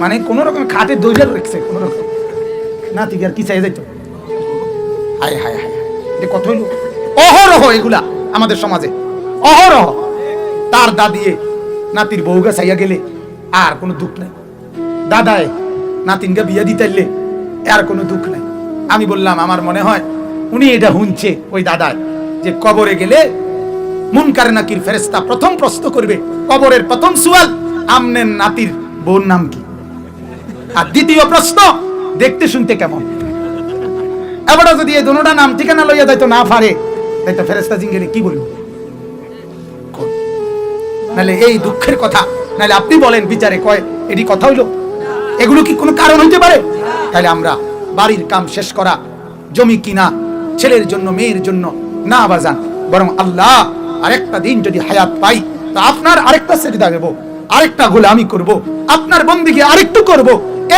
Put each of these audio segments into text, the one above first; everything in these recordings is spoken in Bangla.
মানে কোন রকম খাটে দইলে রেখেছে, কোন রকম। নাতি আর কি চাই যাইতো? হায় হায় হায় এটা কত হইল? অহরহ এগুলা আমাদের সমাজে। অহরহ। তার দাদিয়ে নাতির বউগা চাইয়া গেলে আর কোনো দুঃখ নাই। দাদায় নাতিনকে বিয়ে দিতে আর কোনো দুঃখ নাই। আমি বললাম, আমার মনে হয় উনি এটা শুনছে ওই দাদায় যে কবরে গেলে মুনকার নাকির ফেরেস্তা প্রথম প্রশ্ন করবে, কবরের প্রথম সুয়াল আমনের নাতির বোন নাম কি? আর দ্বিতীয় প্রশ্ন, দেখতে শুনতে কেমন? এবারে যদি এই দুটা নাম ঠিকানা লইয়া যাইতো না পারে তাই তো ফেরেস্তা জিঙ্গেলে কি বলব? নাহলে এই দুঃখের কথা, নাহলে আপনি বলেন বিচারে কয়, এটি কথা হইল? এগুলো কি কোনো কারণ হইতে পারে? তাহলে আমরা বাড়ির কাম শেষ করা, জমি কিনা, ছেলের জন্য, মেয়ের জন্য না বাজান, বরং আল্লাহ আরেকটা দিন যদি হায়াত পাই, তা আপনার আরেকটা সেজদা দেব। আরেকটা গোলামি করব, আপনার বন্দিকে আরেকটু করব।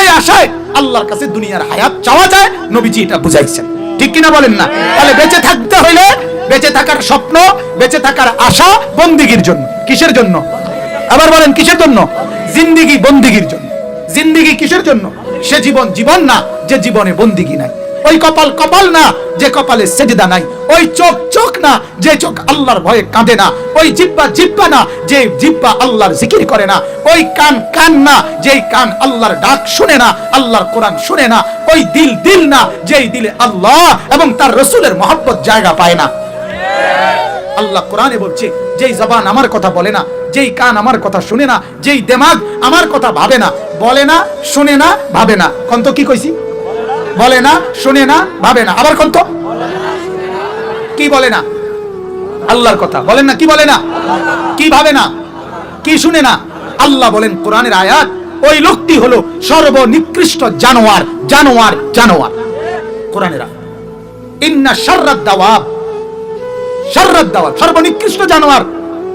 এই আশায় আল্লাহর কাছে দুনিয়ার হায়াত চাওয়া যায়, নবীজি এটা বুঝাইছেন। ঠিক কিনা বলেন না? তাহলে বেঁচে থাকতে হইলে বেঁচে থাকার স্বপ্ন, বেঁচে থাকার আশা বন্দিগির জন্য। কিসের জন্য? আবার বলেন, কিসের জন্য? জিন্দিগি বন্দিগির জন্য। জিন্দিগি কিসের জন্য? সে জীবন জীবন না, যে জীবনে বন্দিগি নাই। ওই কপাল কপাল না, যে কপালে সেজদা নাই, ওই চোখ চোখ না, যে চোখ আল্লাহর ভয়ে কাঁদে না, ওই জিব্বা জিব্বা না, যে জিব্বা আল্লাহর জিকির করে না, ওই কান কান না, যেই কান আল্লাহর ডাক শুনে না, আল্লাহর কোরআন শুনে না, ওই দিল দিল না, যেই দিলে আল্লাহ এবং তার রসুলের মহব্বত জায়গা পায় না। আল্লাহ কোরআনে বলছে, যেই জবান আমার কথা বলে না, যেই কান আমার কথা শুনে না, যেই দেমাগ আমার কথা ভাবে না, বলে না, শুনে না, ভাবে না। কন্ত কি কইছি? বলে না, শুনে না, ভাবে না। আবার কন্ত কি বলে না? আল্লাহর কথা। বলেন না, কি বলে না? কি ভাবে না? কি শুনে না? আল্লাহ বলেন, কোরআনের আয়াত, ওই লোকটি হলো সর্বনিকৃষ্ট জানোয়ার জানোয়ার জানোয়ার। কোরআনের ইন্না শাররাদ দাওয়াব। শাররাদ দাওয়াব, সর্বনিকৃষ্ট জানোয়ার।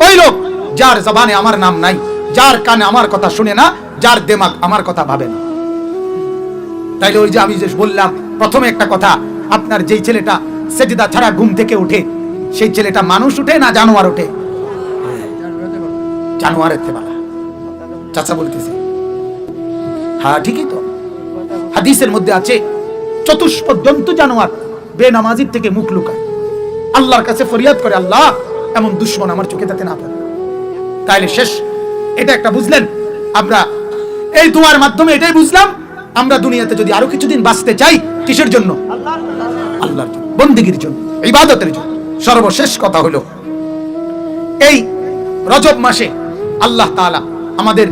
ওই লোক, যার জবানে আমার নাম নাই, যার কানে আমার কথা শুনে না, যার দেমাগ আমার কথা ভাবে না। তাইলে ওই যে আমি যে বললাম, প্রথমে একটা কথা, আপনার যেই ছেলেটা সেজদা ছাড়া ঘুম থেকে উঠে সেই ছেলেটা মানুষ উঠে না জানোয়ার উঠে? জানোয়ারের থেবালা চাচা বলতেছে। হ্যাঁ ঠিকই তো। হাদিসের মধ্যে আছে চতুষ্প জন্তু জানোয়ার বেনামাজির থেকে মুখ লুকায়। আল্লাহর কাছে ফরিয়াদ করে, আল্লাহ, এমন দুশ্মন আমার চোখে তাতে না পড়ে। তাইলে শেষ। এটা একটা বুঝলেন? আমরা এই দোয়ার মাধ্যমে এটাই বুঝলাম আমরা দুনিয়াতে যদি আরও কিছুদিন বাঁচতে চাই, কিসের জন্য? আল্লাহর জন্য, বন্দিগির জন্য, ইবাদতের জন্য। সর্বশেষ কথা হলো, এই রজব মাসে আল্লাহ তাআলা আমাদের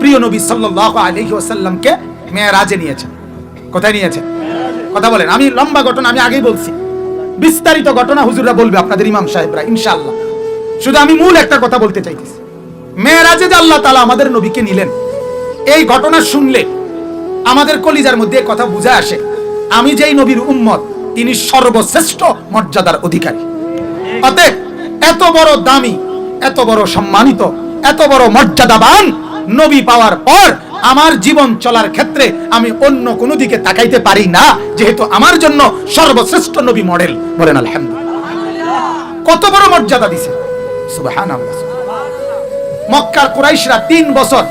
প্রিয় নবী সাল্লাল্লাহু আলাইহি ওয়াসাল্লামকে মেয়েরাজে নিয়েছেন। কোথায় নিয়েছেন? কথা বলেন, আমি লম্বা ঘটনা আমি আগেই বলছি। বিস্তারিত ঘটনা হুজুররা বলবে, আপনাদের ইমাম সাহেবরা, ইনশাআল্লাহ। শুধু আমি মূল একটা কথা বলতে চাইতেছি। মেয়েরাজে যে আল্লাহ তাআলা আমাদের নবীকে নিলেন, এই ঘটনা শুনলে আমাদের কলিজার মধ্যে কথা বুঝে আসে। আমি যেই নবীর উম্মত, তিনি সর্বশ্রেষ্ঠ মর্যাদার অধিকারী। অতএব এত বড় দামি, এত বড় সম্মানিত, এত বড় মর্যাদাবান নবী পাওয়ার পর আমার জীবন চলার ক্ষেত্রে আমি অন্য কোনো দিকে তাকাইতে পারি না, যেহেতু আমার জন্য সর্বশ্রেষ্ঠ নবী মডেল বলেন আলহামদুলিল্লাহ। কত বড় মর্যাদা দিছে? সুবহানাল্লাহ। মক্কার কুরাইশরা তিন বছর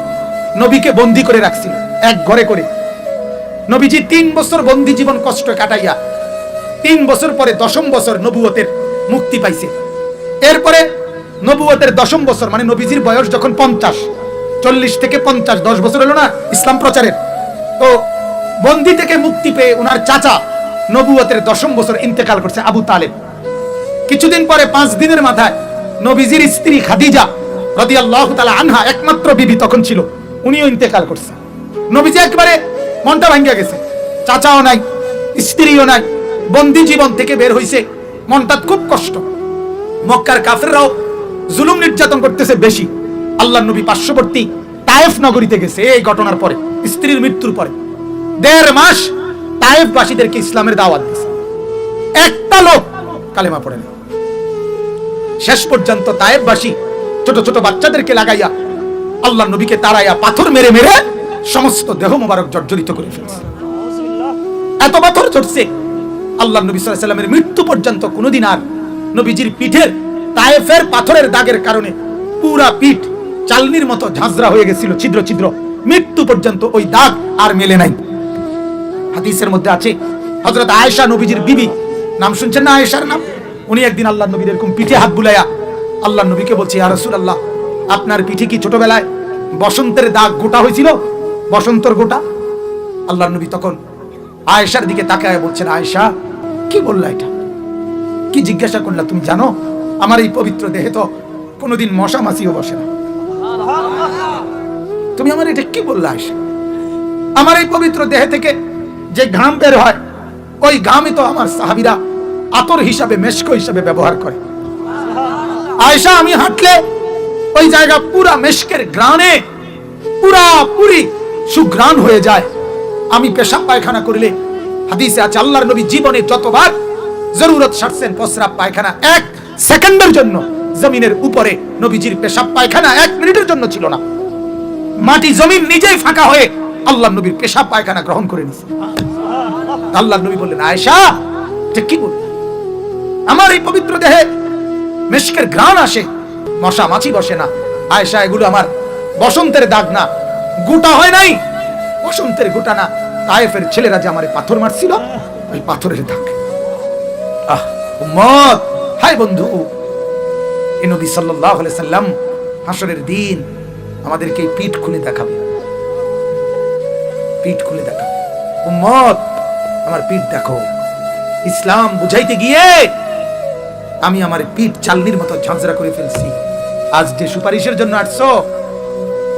নবীকে বন্দি করে রাখছিল, এক ঘরে করে। নবীজি তিন বছর বন্দি জীবন কষ্ট কাটাইয়া, তিন বছর পরে দশম বছর নবুয়তের মুক্তি পাইছে। এরপরে নবুয়তের দশম বছর মানে নবীজির বয়স যখন পঞ্চাশ, চল্লিশ থেকে পঞ্চাশ, দশ বছর হলো না ইসলাম প্রচারের। তো বন্দি থেকে মুক্তি পেয়ে ওনার চাচা নবুয়তের দশম বছর ইন্তেকাল করছে আবু তালেব। কিছুদিন পরে পাঁচ দিনের মাথায় নবীজির স্ত্রী খাদিজা রাদিয়াল্লাহু তাআলা আনহা একমাত্র বিবি তখন ছিল, উনিও ইন্তেকাল করছে। নবীজি একবারে মনটা ভাঙ্গিয়া গেছে। চাচাও নাই, স্ত্রীও নাই, বন্দি জীবন থেকে বের হইছে। মনটা খুব কষ্ট। মক্কার কাফেররাও জুলুম নির্যাতন করতেছে বেশি। আল্লাহ নবী পার্শ্ববর্তী তায়েফ নগরীতে গেছে এই ঘটনার পরে, স্ত্রীর মৃত্যুর পরে। দেড় মাস তায়েফবাসীদেরকে ইসলামের দাওয়াত দিয়েছে একটা লোক কালেমা পড়ে না। শেষ পর্যন্ত তায়েববাসী ছোট ছোট বাচ্চাদেরকে লাগাইয়া আল্লাহ নবীকে তারাইয়া পাথর মেরে মেরে সমস্ত দেহ মোবারক জর্জরিত করে ফেলছে। এত পাথর চড়ছে আল্লাহ নবী সাল্লামের মৃত্যু পর্যন্ত কোনোদিন আর নবীজির পিঠের তায়েফের পাথরের দাগের কারণে পুরা পিঠ চালনির মতো ঝাঁঝরা হয়ে গেছিল, ছিদ্র ছিদ্র। মৃত্যু পর্যন্ত ওই দাগ আর মেলে নাই। হাদিসের মধ্যে আছে হজরত আয়েশা নবীজির বিবি, নাম শুনছেন না আয়েশার নাম? উনি একদিন আল্লাহ নবীর এরকম পিঠে হাত বুলাইয়া আল্লাহ নবীকে বলছে, ইয়া রাসূলুল্লাহ, আপনার পিঠে কি ছোটবেলায় বসন্তের দাগ গোটা হয়েছিল? বসন্তর গোটা। আল্লাহ নবী তখন আয়েশার দিকে তাকায় বলছেন, আয়েশা, কি বললা এটা? কি জিজ্ঞাসা করলা তুমি জানো? আমার এই পবিত্র দেহে তো কোনোদিন মশা মাছিও বসে না। তুমি আমার এটা কি বললা, আয়েশা? আমার এই পবিত্র দেহে থেকে যে ঘাম বের হয়, ওই ঘামই তো আমার সাহাবিরা আতর হিসাবে, মেশক হিসাবে ব্যবহার করে। আয়েশা, আমি হাঁটলে ওই জায়গা পুরা মেশকের গ্রানে পুরা পুরি সুগ্রাণ হয়ে যায়। আমি পেশাব পায়খানা করলে হাদিসে আছে, আল্লাহর নবী জীবনে যতবার জরুরত সারছেন প্রস্রাব পায়খানা, এক সেকেন্ডের জন্য। জমিনের উপরে নবীজির পেশাব পায়খানা এক মিনিটের জন্য ছিল না। মাটি, জমিন নিজেই ফাঁকা হয়ে আল্লাহ নবীর পেশাব পায়খানা গ্রহণ করে নিছে। আল্লাহ নবী বললেন, আয়েশা, এটা কি বল আমার এই পবিত্র দেহে মেশকের ঘ্রাণ আসে, মশা মাছি বসে না। আয়েশা, এগুলো আমার বসন্তের দাগ না। গোটা হয় নাই। বসন্তের গোটা না। তায়েফের ছেলেরা যে আমার পাথর মারছিল, ওই পাথরের দাগ। আহ, উম্মত! হাই বন্ধু! এ নবী সাল্লাল্লাহু আলাইহি সাল্লাম হাসরের দিন আমাদেরকে পিঠ খুলে দেখাবে। পিঠ খুলে দেখাবে। উম্মত, আমার পিঠ দেখো। ইসলাম বুঝাইতে গিয়ে আমি আমার পিঠ চালনির মতো ঝাঁঝরা করে ফেলছি। আজ যে সুপারিশের জন্য আসছো,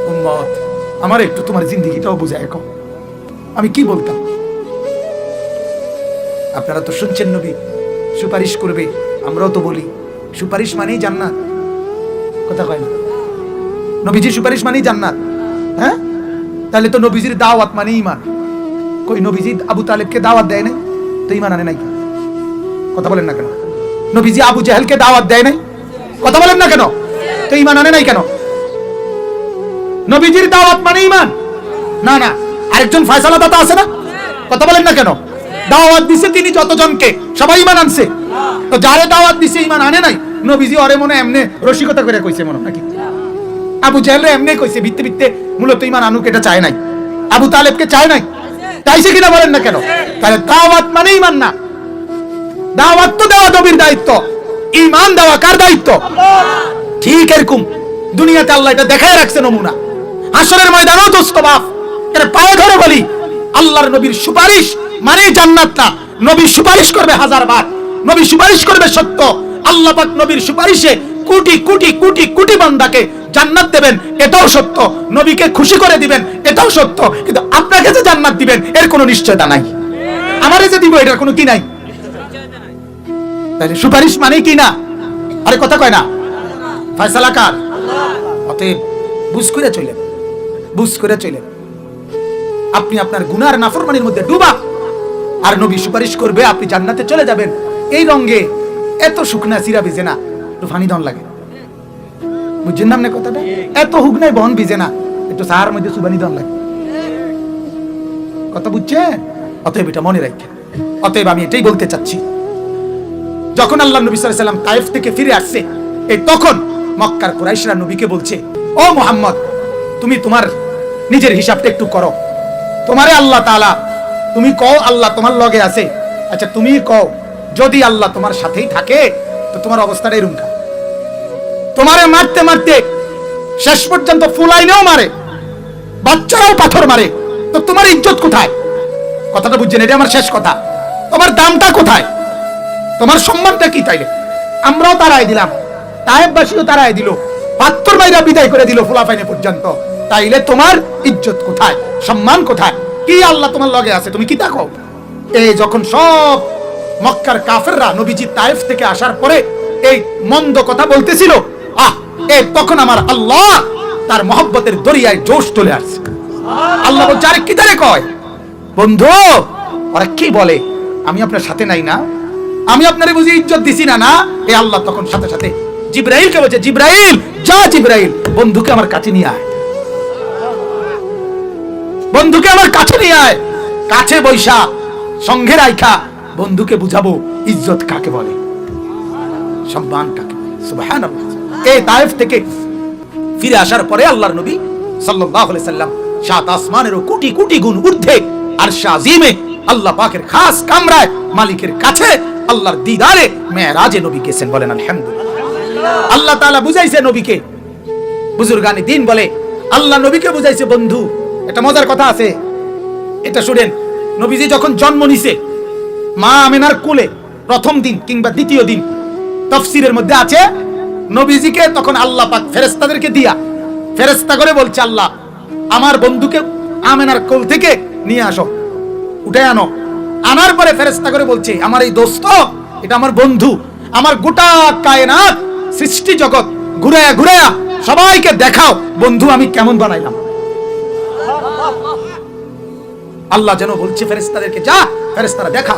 উম্মত আমার একটু তোমার জিন্দিগিটাও বুঝায় কম আমি কি বলতাম? আপনারা তো শুনছেন নবী, সুপারিশ করবে, আমরাও তো বলি। সুপারিশ মানেই জান্নাত। কথা কয় না? নবীজি, সুপারিশ মানেই জান্নাত। হ্যাঁ? তাহলে তো নবীজির দাওয়াত মানে ইমান কই নবীজি আবু তালেবকে দাওয়াত দেয় নাই? তো ইমান আনে নাই কথা বলেন না কেন? নবীজি আবু জাহেলকে দাওয়াত দেয় নাই? কথা বলেন না কেন? তো ইমান আনে নাই কেন? নবীজির দাওয়াত মানে ইমান না না, আরেকজন ফয়সালা দাতা আছে না? কথা বলেন না কেন? দাওয়াত দিছে তিনি যতজনকে, সবাই ইমান আনছে। তো যারে দাওয়াত দিছে ইমান আনে নাই, নবীজি অরে মনে এমনে রসিকতা করে কইছে মনে নাকি? আবু জাহেলরে এমনি কইছে, ভিত্তে ভিত্তে মূলত ইমান আনুক এটা চায় নাই। আবু তালেবকে চায় নাই। চাইছে কিনা বলেন না কেন? তাহলে দাওয়াত মানে ইমান না। দাওয়াত তো দেওয়া নবীর দায়িত্ব। ইমান দেওয়া কার দায়িত্ব? ঠিক এরকম। দুনিয়াতে আল্লাহ এটা দেখায় রাখছে নমুনা। হাসরের ময়দানও দোস্ত বাপ এর পায়ে ধরে বলি, আল্লাহর নবীর সুপারিশ মানে জান্নাত না। নবী সুপারিশ করবে হাজার বার। নবী সুপারিশ করবে সত্য। আল্লাহ পাক নবীর সুপারিশে কোটি কোটি কোটি কোটি বান্দাকে জান্নাত দেবেন। এটাও সত্য। নবীকে খুশি করে দিবেন, এটাও সত্য। কিন্তু আপনাকে যে জান্নাত দিবেন, এর কোনো নিশ্চয়তা নাই। আমারে যে দিব, এটার কোনো কি নাই? তাহলে সুপারিশ মানে কি না? আরে কথা কয় না। ফয়সালা কার? অতএব বুঝ করে চলেন বুঝ করে চলেন। আপনি আপনার গুনার নাফরমানির মধ্যে ডুবা। আর নবী সুপারিশ করবে, আপনি জান্নাতে চলে যাবেন। এই রঙে এত শুকনা সিরা ভিজে না, একটু ফানি দন লাগে। বুঝছেন না কথাটা? এত হুক নাই বহন ভিজে না, একটু সাহার মধ্যে সুবানি দন লাগে। কথা বুঝছেন? অতএব এটা মনে রাখেন। অতএব আমি এটাই বলতে চাচ্ছি। যখন আল্লাহ নবী সাল্লাম তায়েফ থেকে ফিরে আসছে, এই তখন মক্কার কুরাইশরা নবীকে বলছে, ও মোহাম্মদ, তুমি তোমার নিজের হিসাবটা একটু করো। তোমারে আল্লাহ তাআলা, তুমি কও আল্লাহ তোমার লগে আছে? আচ্ছা তুমি কও, যদি আল্লাহ তোমার সাথেই থাকে, তো তোমার অবস্থাটা এরকম কা? তোমারে মারতে মারতে শেষ পর্যন্ত ফুলাইনেও মারে, বাচ্চারাও পাথর মারে, তো তোমার ইজ্জত কোথায়? কথাটা বুঝছেন, এটা আমার শেষ কথা। তোমার দামটা কোথায়? তোমার সম্মানটা কি তাইলে? আমরাও তারাই দিলাম, তায়েববাসীও তারাই দিল পাত্তর বাইরা বিদায় করে দিল ফুলাফাইনে পর্যন্ত। তাইলে তোমার ইজ্জত কোথায়? সম্মান কোথায়? কি আল্লাহ তোমার লগে আছে? তুমি কি দেখো? এই যখন সব মক্কার কাফেররা নবীজি তায়েফ থেকে আসার পরে এই মন্দ কথা বলতেছিল, আহ এ তখন আমার আল্লাহ তার মহব্বতের দরিয়ায় জোশ চলে আসছে। আল্লাহ বলছে, আরে কি তারে কয়? বন্ধু, ওরা কি বলে? আমি আপনার সাথে নাই না। আমি আপনারে বুঝি ইজ্জত দিছি না না? এ আল্লাহ তখন সাথে সাথে জিব্রাইল কে বলছে, জিব্রাইল, যা জিব্রাইল, বন্ধুকে আমার কাছে নিয়ে আয়। বন্ধুকে আমার কাছে নিয়ে আয়। কাছে বৈশা, সঙ্গে রাইখা। বন্ধুকে বুঝাবো ইজ্জত কাকে বলে। সম্মান কাকে এই তায়েফ থেকে ফিরে আসার পরে আল্লাহর নবী সাল্লাল্লাহু আলাইহি সাল্লাম সাত আসমানেরও কোটি কোটি গুণ ঊর্ধ্বে আর শাজিমে আল্লাহ পাকের খাস কামরায় মালিকের কাছে আল্লাহর দিদারে মেরাজে নবী গেছেন বলেন আলহামদুলিল্লাহ। আল্লাহ তাআলা বুঝাইছে নবীকে। বুজুর্গানি দিন বলে, আল্লাহ নবীকে বুঝাইছে বন্ধু। একটা মজার কথা আছে। এটা শুনেন, নবীজি যখন জন্ম নিছে, মা আমেনার কোলে প্রথম দিন কিংবা দ্বিতীয় দিন তফসিরের মধ্যে আছে, নবীজিকে তখন আল্লাহ পাক ফেরেস্তাদেরকে দিয়া ফেরেস্তা করে বলছে, আল্লাহ, আমার বন্ধুকে আমেনার কোল থেকে নিয়ে আসো, উঠে আনো। আনার পরে ফেরেস্তা করে বলছে, আমার এই দোস্ত, এটা আমার বন্ধু, আমার গোটা কায়নাত, সৃষ্টি জগৎ, ঘুরায়া ঘুরায়া সবাইকে দেখাও, বন্ধু আমি কেমন বানাইলাম? আল্লাহ যেন বলছে ফেরেস্তাদেরকে যা ফেরেস্তারা দেখা।